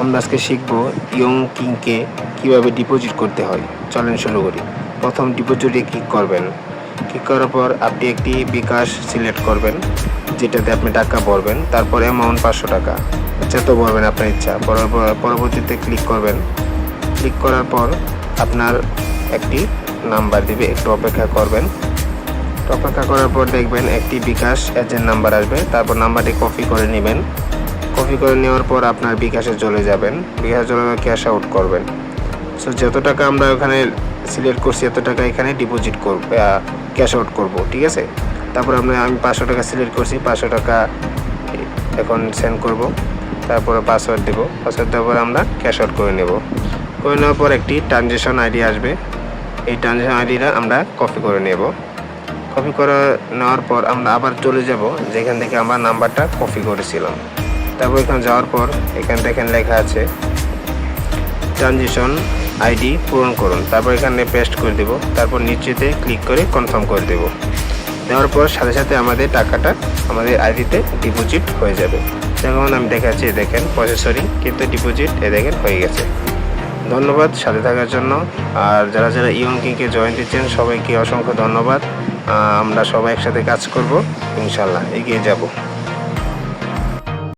আমরা আজকে শিখব ইয়ং কিংকে কীভাবে ডিপোজিট করতে হয়। চলেন শুরু করি। প্রথম ডিপোজিটে ক্লিক করবেন। ক্লিক করার পর আপনি একটি বিকাশ সিলেক্ট করবেন, যেটাতে আপনি টাকা ভরবেন। তারপর অ্যামাউন্ট পাঁচশো টাকা। যত ভরবেন আপনার ইচ্ছা। পরবর- পরবর্তীতে ক্লিক করবেন। ক্লিক করার পর আপনার একটি নাম্বার দিবে। একটু অপেক্ষা করবেন। অপেক্ষা করার পর দেখবেন একটি বিকাশ এজেন্ট নাম্বার আসবে। তারপর নাম্বারটি কপি করে নেবেন। কপি করে নেওয়ার পর আপনার বিকাশে চলে যাবেন। বিকাশে চলে ক্যাশ আউট করবেন। সো যত টাকা আমরা ওখানে সিলেক্ট করছি, এত টাকা এখানে ডিপোজিট করব ক্যাশ আউট করব, ঠিক আছে? তারপর আমরা, আমি পাঁচশো টাকা সিলেক্ট করছি, পাঁচশো টাকা এখন সেন্ড করব। তারপরে পাসওয়ার্ড দেব। পাসওয়ার্ড দেওয়ার পর আমরা ক্যাশ আউট করে নেব। করে নেওয়ার পর একটি ট্রানজেকশন আইডি আসবে। এই ট্রানজেকশন আইডিটা আমরা কপি করে নেব। কপি করে নেওয়ার পর আমরা আবার চলে যাব, যেখান থেকে আমরা নাম্বারটা কপি করেছিলাম। তারপর এখানে যাওয়ার পর এখান দেখেন লেখা আছে ট্রানজিশন আইডি পূরণ করুন। তারপর এখানে পেস্ট করে দেব। তারপর নিচেতে ক্লিক করে কনফার্ম করে দেব। দেওয়ার পর সাথে সাথে আমাদের টাকাটা আমাদের আইডিতে ডিপোজিট হয়ে যাবে। যেমন আমি দেখাচ্ছি দেখেন প্রসেসরিং কিন্তু ডিপোজিট এ দেখেন, হয়ে গেছে। ধন্যবাদ সাথে থাকার জন্য। আর যারা যারা ইয়ং কিংকে জয়েন দিচ্ছেন, সবাইকে অসংখ্য ধন্যবাদ। আমরা সবাই একসাথে কাজ করব। ইনশাল্লাহ এগিয়ে যাব।